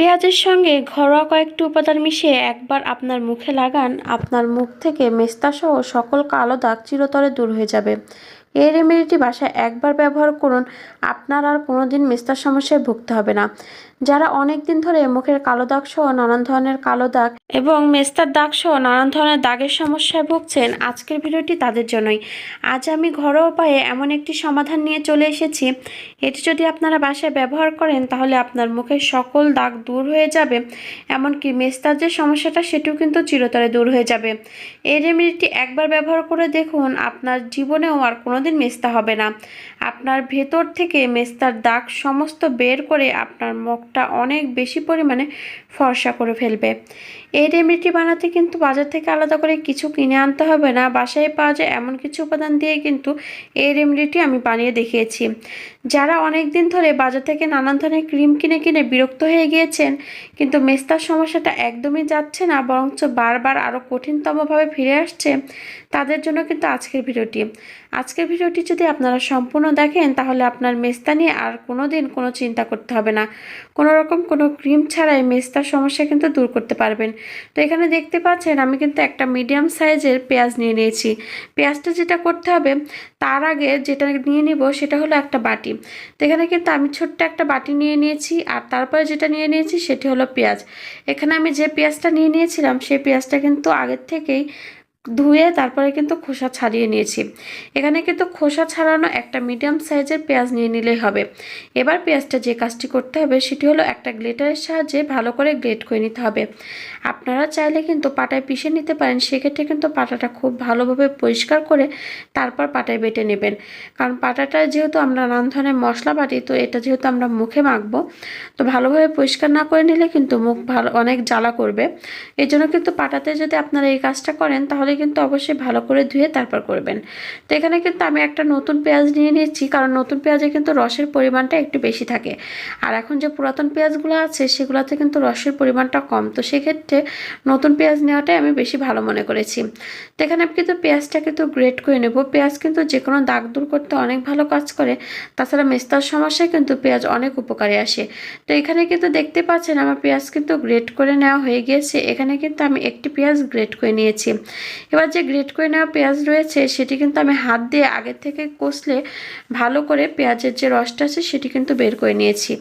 পেঁয়াজের সঙ্গে ঘরোয়া কয়েকটি উপাদান মিশিয়ে একবার আপনার মুখে লাগান। আপনার মুখ থেকে মেস্তাসহ সকল কালো দাগ চিরতরে দূর হয়ে যাবে। এই রেমেডিটি বাসায় একবার ব্যবহার করুন। আপনার আর কোনো দিন মেস্তার সমস্যায় ভুগতে হবে না। যারা অনেক দিন ধরে মুখের কালো দাগ সহ নানান ধরনের কালো দাগ এবং মেস্তার দাগ সহ নানান ধরনের দাগের সমস্যায় ভুগছেন, আজকের ভিডিওটি তাদের জন্যই। আজ আমি ঘরোয়া উপায়ে এমন একটি সমাধান নিয়ে চলে এসেছি। এটি যদি আপনারা বাসায় ব্যবহার করেন, তাহলে আপনার মুখের সকল দাগ দূর হয়ে যাবে, এমনকি মেস্তার যে সমস্যাটা, সেটিও কিন্তু চিরতরে দূর হয়ে যাবে। এই রেমেডিটি একবার ব্যবহার করে দেখুন, আপনার জীবনেও আর কোনোদিন মেস্তা হবে না। আপনার ভেতর থেকে মেস্তার দাগ সমস্ত বের করে আপনার মুখটা অনেক বেশি পরিমাণে ফর্সা করে ফেলবে। এই রেমেডিটি বানাতে কিন্তু বাজার থেকে আলাদা করে কিছু কিনে আনতে হবে না। বাসায় পাওয়া যায় এমন কিছু উপাদান দিয়ে কিন্তু এই রেমেডিটি আমি বানিয়ে দেখিয়েছি। যারা অনেক দিন ধরে বাজার থেকে নানান ধরনের ক্রিম কিনে কিনে বিরক্ত হয়ে গিয়েছেন, কিন্তু মেস্তার সমস্যাটা একদমই যাচ্ছে না, বরঞ্চ বারবার আরও কঠিনতমভাবে ফিরে আসছে, তাদের জন্য কিন্তু আজকের ভিডিওটি। আজকের ভিডিওটি যদি আপনারা সম্পূর্ণ দেখেন, তাহলে আপনার মেস্তা নিয়ে আর কোনো দিন কোনো চিন্তা করতে হবে না। কোনো রকম কোনো ক্রিম ছাড়াই মেস্তার সমস্যা কিন্তু দূর করতে পারবেন। তো এখানে দেখতে পাচ্ছেন, আমি কিন্তু একটা মিডিয়াম সাইজের পেঁয়াজ নিয়ে নিয়েছি। পেঁয়াজটা যেটা করতে হবে, তার আগে যেটা নিয়ে নিব সেটা হলো একটা বাটি। তো এখানে কিন্তু আমি ছোট্ট একটা বাটি নিয়ে নিয়েছি, আর তারপরে যেটা নিয়ে নিয়েছি সেটি হলো পেঁয়াজ। এখানে আমি যে পেঁয়াজটা নিয়ে নিয়েছিলাম, সেই পেঁয়াজটা কিন্তু আগের থেকেই ধুয়ে তারপরে কিন্তু খোসা ছাড়িয়ে নিয়েছি। এখানে কিন্তু খোসা ছাড়ানো একটা মিডিয়াম সাইজের পেঁয়াজ নিয়ে নিলেই হবে। এবার পেঁয়াজটা যে কাজটি করতে হবে সেটি হলো একটা গ্লেটারের সাহায্যে ভালো করে গ্লেট করে নিতে হবে। আপনারা চাইলে কিন্তু পাটায় পিষে নিতে পারেন, সেক্ষেত্রে কিন্তু পাটাটা খুব ভালোভাবে পরিষ্কার করে তারপর পাটায় বেটে নেবেন। কারণ পাটাটা যেহেতু আমরা নানান ধরনের মশলা বাটি, তো এটা যেহেতু আমরা মুখে মাখবো, তো ভালোভাবে পরিষ্কার না করে নিলে কিন্তু মুখ ভালো অনেক জ্বালা করবে। এই জন্য কিন্তু পাটাতে যদি আপনারা এই কাজটা করেন তাহলে কিন্তু অবশ্যই ভালো করে ধুয়ে তারপর করবেন। তো এখানে কিন্তু আমি একটা নতুন পেঁয়াজ নিয়ে নিয়েছি কারণ নতুন পেঁয়াজে কিন্তু রসের পরিমাণটা একটু বেশি থাকে। আর এখন যে পুরাতন পেঁয়াজগুলো আছে, সেগুলোতে কিন্তু রসের পরিমাণটা কম। তো সেক্ষেত্রে নতুন পেঁয়াজ নেওয়াটাই আমি বেশি ভালো মনে করেছি। তো এখানে আমি কিন্তু পেঁয়াজটা কিন্তু গ্রেট করে নেব। পেঁয়াজ কিন্তু যে কোনো দাগ দূর করতে অনেক ভালো কাজ করে। তাছাড়া মেস্তার সমস্যায় কিন্তু পেঁয়াজ অনেক উপকারে আসে। তো এখানে কিন্তু দেখতে পাচ্ছেন আমার পেঁয়াজ কিন্তু গ্রেট করে নেওয়া হয়ে গিয়েছে। এখানে কিন্তু আমি একটি পেঁয়াজ গ্রেট করে নিয়েছি। এবার যে গ্রেট করে নেওয়া পেঁয়াজ রয়েছে, সেটি কিন্তু আমি হাত দিয়ে আগের থেকে কষলে ভালো করে পেঁয়াজের যে রসটা আছে, সেটি কিন্তু বের করে নিয়েছি।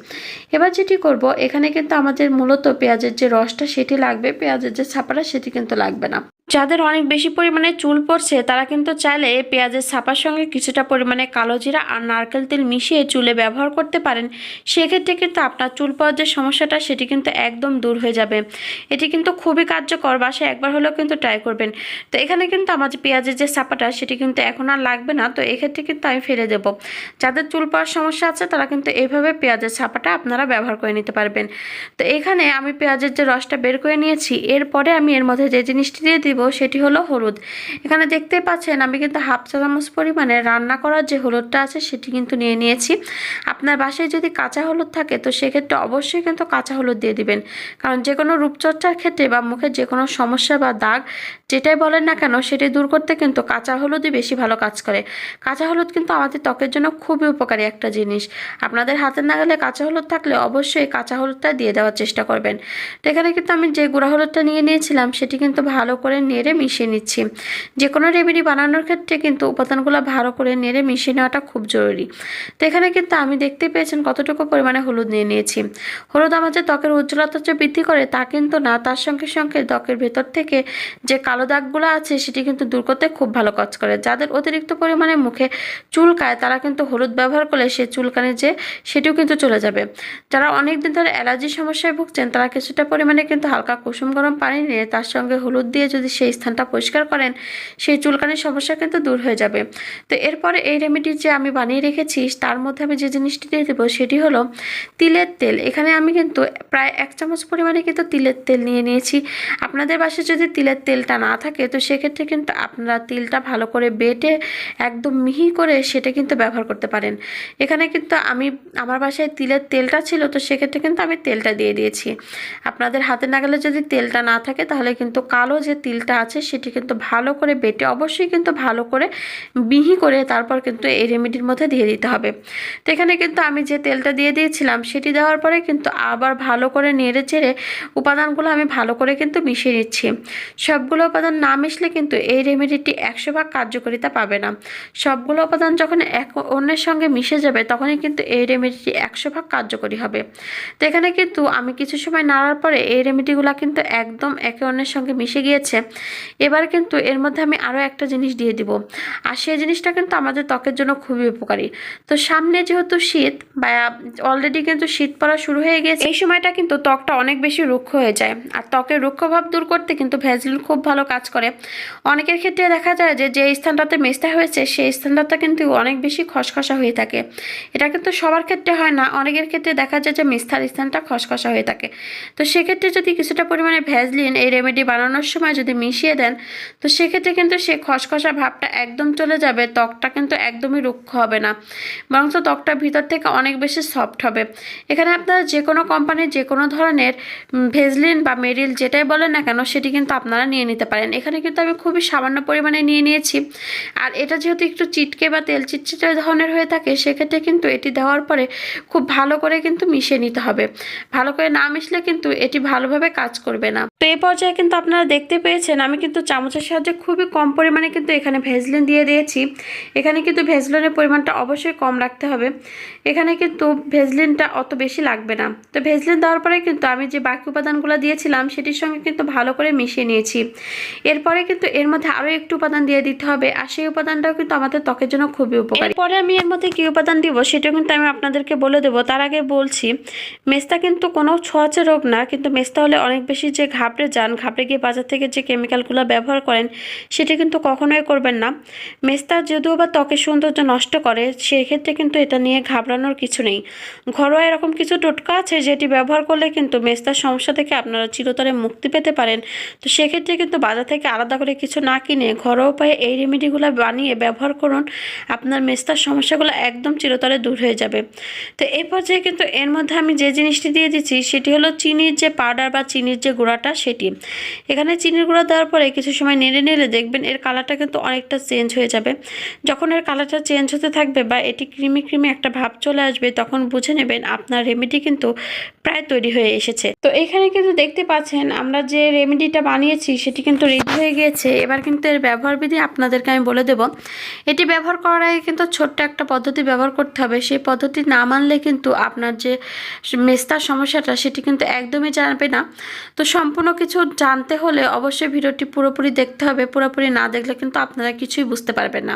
এবার যেটি করব, এখানে কিন্তু আমাদের মূলত পেঁয়াজের যে রসটা, সেটি লাগবে। পেঁয়াজের যে ছাপাটা, সেটি কিন্তু লাগবে না। যাদের অনেক বেশি পরিমাণে চুল পড়ছে, তারা কিন্তু চাইলে পেঁয়াজের ছাপার সঙ্গে কিছুটা পরিমাণে কালো জিরা আর নারকেল তেল মিশিয়ে চুলে ব্যবহার করতে পারেন। সেক্ষেত্রে কিন্তু আপনার চুল পড়ার যে সমস্যাটা, সেটি কিন্তু একদম দূর হয়ে যাবে। এটি কিন্তু খুবই কার্যকর, বাসায় একবার হলেও কিন্তু ট্রাই করবেন। তো এখানে কিন্তু আমার যে পেঁয়াজের যে ছাপাটা, সেটি কিন্তু এখন আর লাগবে না। তো এক্ষেত্রে কিন্তু আমি ফেলে দেব। যাদের চুল পড়ার সমস্যা আছে, তারা কিন্তু এইভাবে পেঁয়াজের ছাপাটা আপনারা ব্যবহার করে নিতে পারবেন। তো এখানে আমি পেঁয়াজের যে রসটা বের করে নিয়েছি, এরপরে আমি এর মধ্যে যে জিনিসটি দিয়ে দিব সেটি হলো হলুদ। এখানে দেখতে পাচ্ছেন আমি কিন্তু হাফ চা চামচ পরিমাণে রান্না করার যে হলুদটা আছে সেটি কিন্তু নিয়ে নিয়েছি। আপনার বাসায় যদি কাঁচা হলুদ থাকে তো সেক্ষেত্রে অবশ্যই কিন্তু কাঁচা হলুদ দিয়ে দিবেন। কারণ যে কোনো রূপচর্চার ক্ষেত্রে বা মুখের যে কোনো সমস্যা বা দাগ যেটাই বলেন না কেন সেটি দূর করতে কিন্তু কাঁচা হলুদই বেশি ভালো কাজ করে। কাঁচা হলুদ কিন্তু আমাদের ত্বকের জন্য খুবই উপকারী একটা জিনিস। আপনাদের হাতের নাগালে কাঁচা হলুদ থাকলে অবশ্যই কাঁচা হলুদটা দিয়ে দেওয়ার চেষ্টা করবেন। তো এখানে কিন্তু আমি যে গুঁড়া হলুদটা নিয়ে নিয়েছিলাম সেটি কিন্তু ভালো করে নেড়ে মিশিয়ে নিচ্ছি। যে কোনো রেমেডি বানানোর ক্ষেত্রে কিন্তু উপাদানগুলো ভালো করে নেড়ে মিশিয়ে নেওয়াটা খুব জরুরি। তো এখানে কিন্তু আমি দেখতে পেয়েছেন কতটুকু পরিমাণে হলুদ নিয়ে নিয়েছি। হলুদ আমার যে ত্বকের উজ্জ্বলতা যে বৃদ্ধি করে তা কিন্তু না, তার সঙ্গে সঙ্গে ত্বকের ভেতর থেকে যে কালো দাগগুলো আছে সেটি কিন্তু দূর করতে খুব ভালো কাজ করে। যাদের অতিরিক্ত পরিমাণে মুখে চুলকায় তারা কিন্তু হলুদ ব্যবহার করলে সে চুলকানি যে সেটিও কিন্তু চলে যাবে। যারা অনেক দিন ধরে অ্যালার্জির সমস্যায় ভুগছেন, তারা কিছুটা পরিমাণে কিন্তু হালকা কুসুম গরম পানি নিয়ে তার সঙ্গে হলুদ দিয়ে যদি সেই স্থানটা পরিষ্কার করেন, সেই চুলকানির সমস্যা কিন্তু দূর হয়ে যাবে। তো এরপরে এই রেমেডি যে আমি বানিয়ে রেখেছি, তার মধ্যে আমি যে জিনিসটি দিয়ে দেবো সেটি হলো তিলের তেল। এখানে আমি কিন্তু প্রায় এক চামচ পরিমাণে কিন্তু তিলের তেল নিয়ে নিয়েছি। আপনাদের বাসায় যদি তিলের তেলটা না থাকে, তো সেক্ষেত্রে কিন্তু আপনারা তিলটা ভালো করে বেটে একদম মিহি করে সেটা কিন্তু ব্যবহার করতে পারেন। এখানে কিন্তু আমি, আমার বাসায় তিলের তেলটা ছিল, তো সেক্ষেত্রে কিন্তু আমি তেলটা দিয়ে দিয়েছি। আপনাদের হাতে নাগালে যদি তেলটা না থাকে, তাহলে কিন্তু কালো যে তিলটা যেটা আছে সেটি কিন্তু ভালো করে বেটে, অবশ্যই কিন্তু ভালো করে মিহি করে তারপর কিন্তু এই রেমেডির মধ্যে দিয়ে দিতে হবে। তো এখানে কিন্তু আমি যে তেলটা দিয়ে দিয়েছিলাম সেটি দেওয়ার পরে কিন্তু আবার ভালো করে নেড়ে চেড়ে উপাদানগুলো আমি ভালো করে কিন্তু মিশিয়ে নিচ্ছি। সবগুলো উপাদান না মিশলে কিন্তু এই রেমেডিটি একশো ভাগ কার্যকারিতা পাবে না। সবগুলো উপাদান যখন এক অন্যের সঙ্গে মিশে যাবে তখনই কিন্তু এই রেমেডিটি একশো ভাগ কার্যকরী হবে। তো এখানে কিন্তু আমি কিছু সময় নাড়ার পরে এই রেমেডিগুলো কিন্তু একদম একে অন্যের সঙ্গে মিশে গিয়েছে। এবার কিন্তু এর মধ্যে আমি আরও একটা জিনিস দিয়ে দিব। আর সেই জিনিসটা কিন্তু আমাদের ত্বকের জন্য খুবই উপকারী। তো সামনে যেহেতু শীত, বা অলরেডি কিন্তু শীত পড়া শুরু হয়ে গেছে, এই সময়টা কিন্তু ত্বকটা অনেক বেশি রুক্ষ হয়ে যায়। আর ত্বকের রুক্ষভাব দূর করতে কিন্তু ভ্যাজলিন খুব ভালো কাজ করে। অনেকের ক্ষেত্রে দেখা যায় যে যে স্থানটাতে মেস্তা হয়েছে, সেই স্থানটাতে কিন্তু অনেক বেশি খসখসা হয়ে থাকে। এটা কিন্তু সবার ক্ষেত্রে হয় না, অনেকের ক্ষেত্রে দেখা যায় যে, মেস্তার স্থানটা খসখসা হয়ে থাকে। তো সেক্ষেত্রে যদি কিছুটা পরিমাণে ভ্যাজলিন এই রেমেডি বানানোর সময় যদি মিশিয়ে দেন, তো সেক্ষেত্রে কিন্তু সে খসখসা ভাবটা একদম চলে যাবে, ত্বকটা কিন্তু একদমই রুক্ষ হবে না। বরঞ্চ ত্বকটা ভিতর থেকে অনেক বেশি সফট হবে। এখানে আপনারা যে কোনো কোম্পানির যে কোনো ধরনের ভেজলিন বা মেরিল যেটাই বলেন না কেন, সেটি কিন্তু আপনারা নিয়ে নিতে পারেন। এখানে কিন্তু আমি খুবই সামান্য পরিমাণে নিয়ে নিয়েছি। আর এটা যেহেতু একটু চিটকে বা তেল চিটচিটে ধরনের হয়ে থাকে, সেক্ষেত্রে কিন্তু এটি দেওয়ার পরে খুব ভালো করে কিন্তু মিশিয়ে নিতে হবে। ভালো করে না মিশলে কিন্তু এটি ভালোভাবে কাজ করবে না। তো এই পর্যায়ে কিন্তু আপনারা দেখতে পেয়েছেন, আমি কিন্তু চামচের সাহায্যে খুবই কম পরিমাণে কিন্তু এখানে ভেজলিন দিয়ে দিয়েছি। এখানে কিন্তু ভেজলিনের পরিমাণটা অবশ্যই কম রাখতে হবে। এখানে কিন্তু ভেজলিনটা অত বেশি লাগবে না। তো ভেজলিন দেওয়ার পরে কিন্তু আমি যে বাকি উপাদানগুলো দিয়েছিলাম, সেটির সঙ্গে কিন্তু ভালো করে মিশিয়ে নিয়েছি। এরপরে কিন্তু এর মধ্যে আরও একটু উপাদান দিয়ে দিতে হবে, আর সেই উপাদানটাও কিন্তু আমাদের ত্বকের জন্য খুবই উপকারী। পরে আমি এর মধ্যে কী উপাদান দিব, সেটাও কিন্তু আমি আপনাদেরকে বলে দেবো। তার আগে বলছি, মেস্তা কিন্তু কোনো ছোঁয়াচে রোগ না, কিন্তু মেস্তা হলে অনেক বেশি যে ঘাবড়ে যান, ঘাবড়ে গিয়ে বাজার থেকে যে কেমিক্যালগুলো ব্যবহার করেন, সেটি কিন্তু কখনোই করবেন না। মেস্তা যদিও বা ত্বকের সৌন্দর্য নষ্ট করে, সেক্ষেত্রে কিন্তু এটা নিয়ে ঘাবড়ানোর কিছু নেই। ঘরোয়া এরকম কিছু টোটকা আছে যেটি ব্যবহার করলে কিন্তু মেস্তার সমস্যা থেকে আপনারা চিরতরে মুক্তি পেতে পারেন। তো সেক্ষেত্রে কিন্তু বাজার থেকে আলাদা করে কিছু না কিনে ঘরোয়া উপায়ে এই রেমেডিগুলো বানিয়ে ব্যবহার করুন। আপনার মেস্তার সমস্যাগুলো একদম চিরতরে দূর হয়ে যাবে। তো এই পর্যায়ে কিন্তু এর মধ্যে আমি যে জিনিসটি দিয়ে দিচ্ছি, সেটি হলো চিনির যে পাউডার বা চিনির যে গুঁড়াটা সেটি। এখানে চিনির গুঁড়া দেওয়ার পরে কিছু সময় নেড়ে নেড়ে দেখবেন এর কালারটা কিন্তু অনেকটা চেঞ্জ হয়ে যাবে। যখন এর কালারটা চেঞ্জ হতে থাকবে বা এটি ক্রিমি ক্রিমি একটা ভাব চলে আসবে, তখন বুঝে নেবেন আপনার রেমেডি কিন্তু প্রায় তৈরি হয়ে এসেছে। তো এখানে কিন্তু দেখতে পাচ্ছেন আমরা যে রেমেডিটা বানিয়েছি, সেটি কিন্তু রেডি হয়ে গিয়েছে। এবার কিন্তু এর ব্যবহার বিধি আপনাদেরকে আমি বলে দেব। এটি ব্যবহার করার আগে কিন্তু ছোট্ট একটা পদ্ধতি ব্যবহার করতে হবে। সেই পদ্ধতি না মানলে কিন্তু আপনার যে মেস্তার সমস্যাটা, সেটি কিন্তু একদমই জানবে না। তো সম্পূর্ণ কিছু জানতে হলে অবশ্যই ভিডিওটি পুরোপুরি দেখতে হবে। পুরোপুরি না দেখলে কিন্তু আপনারা কিছুই বুঝতে পারবেন না।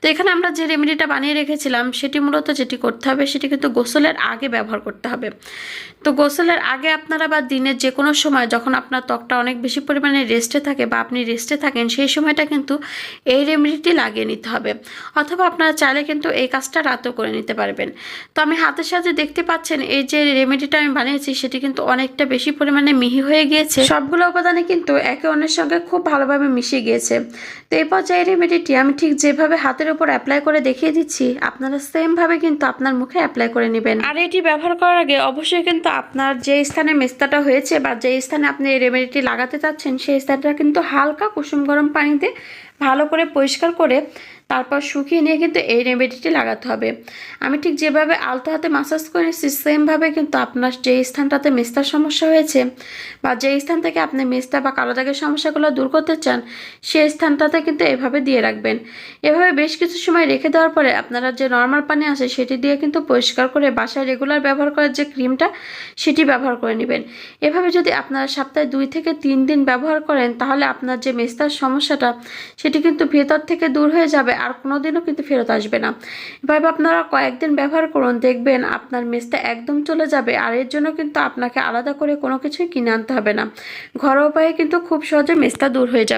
তো এখানে আমরা যে রেমেডিটা বানিয়ে রেখেছিলাম, সেটি মূলত যেটি করতে হবে, সেটি কিন্তু গোসলের আগে ব্যবহার করতে হবে। তো গোসলের আগে আপনারা বা দিনের যে কোনো সময় যখন আপনার ত্বকটা অনেক বেশি পরিমাণে রেস্টে থাকে বা আপনি রেস্টে থাকেন, সেই সময়টা কিন্তু এই রেমেডিটি লাগিয়ে নিতে হবে। অথবা আপনারা চাইলে কিন্তু এই কাজটা রাতেও করে নিতে পারবেন। তো আমি হাতের সাথে দেখতে পাচ্ছেন, এই যে রেমেডিটা আমি বানিয়েছি, সেটি কিন্তু অনেকটা বেশি পরিমাণে মিহি হয়ে গিয়েছে। সবগুলো উপাদানে কিন্তু একে অন্যের সঙ্গে খুব ভালোভাবে মিশে গিয়েছে। তো এই পর্যায়ে রেমেডিটি আমি ঠিক যেভাবে হাতের উপর অ্যাপ্লাই করে দেখিয়ে দিচ্ছি, আপনারা সেমভাবে কিন্তু আপনার মুখে অ্যাপ্লাই করে নেবেন। আর এটি ব্যবহার করার আগে অবশ্যই কিন্তু আপনার যে স্থানে মেস্তাটা হয়েছে বা যে স্থানে আপনি এই রেমেডিটি লাগাতে চাচ্ছেন, সেই স্থানটা কিন্তু হালকা কুসুম গরম পানিতে ভালো করে পরিষ্কার করে তারপর শুকিয়ে নিয়ে কিন্তু এই রেমেডিটি লাগাতে হবে। আমি ঠিক যেভাবে আলতো হাতে মাসাজ করেছি, সেমভাবে কিন্তু আপনার যে স্থানটাতে মেস্তার সমস্যা হয়েছে বা যে স্থান থেকে আপনি মেস্তা বা কালো দাগের সমস্যাগুলো দূর করতে চান, সেই স্থানটাতে কিন্তু এভাবে দিয়ে রাখবেন। এভাবে বেশ কিছু সময় রেখে দেওয়ার পরে আপনারা যে নর্মাল পানি আছে সেটি দিয়ে কিন্তু পরিষ্কার করে বাসায় রেগুলার ব্যবহার করার যে ক্রিমটা সেটি ব্যবহার করে নেবেন। এভাবে যদি আপনারা সপ্তাহে দুই থেকে তিন দিন ব্যবহার করেন, তাহলে আপনার যে মেস্তার সমস্যাটা, সেটি কিন্তু ভেতর থেকে দূর হয়ে যাবে আর কোনোদিনও কিন্তু ফেরত আসবে না। এভাবে আপনারা কয়েকদিন ব্যবহার করুন, দেখবেন আপনার মেসটা একদম চলে যাবে আর এর জন্য কিন্তু আপনাকে আলাদা করে কোনো কিছুই কিনে আনতে হবে না। ঘরোয়া উপায়ে কিন্তু খুব সহজে মেসটা দূর হয়ে যাবে।